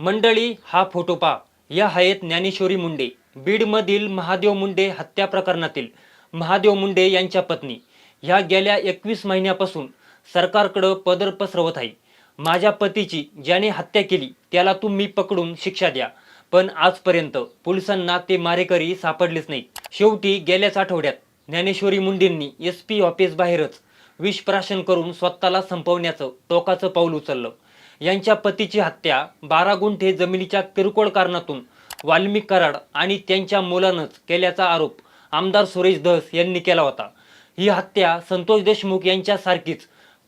मंडळी हा फोटो पा या आहेत ज्ञानेश्वरी मुंडे. बीडमधील महादेव मुंडे हत्या प्रकरणातील महादेव मुंडे यांच्या पत्नी. ह्या गेल्या एकवीस महिन्यापासून सरकारकडं पदर पसरवत आहे. माझ्या पतीची ज्याने हत्या केली त्याला तुम्ही पकडून शिक्षा द्या. पण आजपर्यंत पोलिसांना ते मारेकरी सापडलेच नाही शेवटी गेल्याच आठवड्यात ज्ञानेश्वरी मुंडेंनी एस पी ऑफिस बाहेरच विषप्राशन करून स्वतःला संपवण्याचं टोकाचं पाऊल उचललं. यांच्या पतीची हत्या बारा गुंठे जमिनीच्या किरकोळ कारणातून वाल्मी कराड आणि त्यांच्या मुलानंच केल्याचा आरोप आमदार सुरेश धस यांनी केला होता. ही हत्या संतोष देशमुख यांच्यासारखीच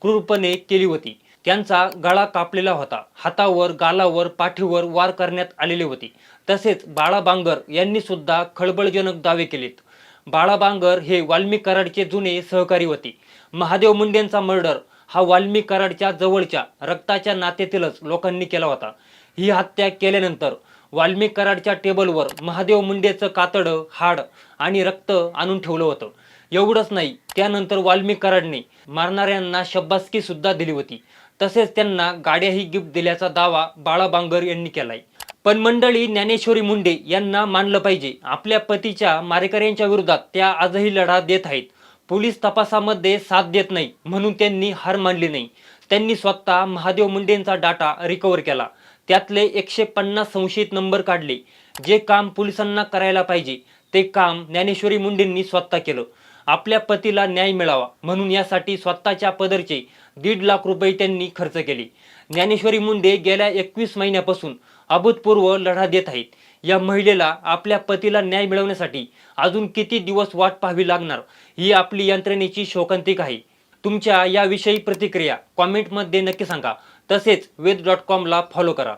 क्रूरपणे केली होती. त्यांचा गळा कापलेला होता. हातावर गालावर पाठीवर वार करण्यात आलेले होते. तसेच बाळा बांगर यांनी सुद्धा खळबळजनक दावे केलेत. बाळा बांगर हे वाल्मी कराडचे जुने सहकारी होते. महादेव मुंडेंचा मर्डर हा वाल्मिक कराडच्या जवळच्या रक्ताच्या नात्यातीलच लोकांनी केला होता. ही हत्या केल्यानंतर वाल्मिक कराडच्या टेबलवर महादेव मुंडेचं कातडं हाड आणि रक्त आणून ठेवलं होतं. एवढंच नाही त्यानंतर वाल्मी कराडने मारणाऱ्यांना शब्बासकी सुद्धा दिली होती. तसेच त्यांना गाड्याही गिफ्ट दिल्याचा दावा बाळा बांगर यांनी केलाय. पण मंडळी ज्ञानेश्वरी मुंडे यांना मानलं पाहिजे. आपल्या पतीच्या मारेकऱ्यांच्या विरोधात त्या आजही लढा देत आहेत. पोलीस तपासामध्ये साथ देत नाही म्हणून त्यांनी हार मानली नाही. त्यांनी स्वतः महादेव मुंडेंचा डाटा रिकवर केला. त्यातले एकशे पन्नास संशयित नंबर काढले. जे काम पोलिसांना करायला पाहिजे ते काम ज्ञानेश्वरी मुंडेंनी स्वतः केलं. आपल्या पतीला न्याय मिळावा म्हणून यासाठी स्वतःच्या पदरचे दीड लाख रुपये त्यांनी खर्च केले. ज्ञानेश्वरी मुंडे गेल्या एकवीस महिन्यापासून अभूतपूर्व लढा देत आहेत. या महिलेला आपल्या पतीला न्याय मिळवण्यासाठी अजून किती दिवस वाट पाहावी लागणार ही आपली यंत्रणेची शोकांतिक आहे. तुमच्या याविषयी प्रतिक्रिया कॉमेंटमध्ये नक्की सांगा. तसेच वेद डॉट कॉमला फॉलो करा.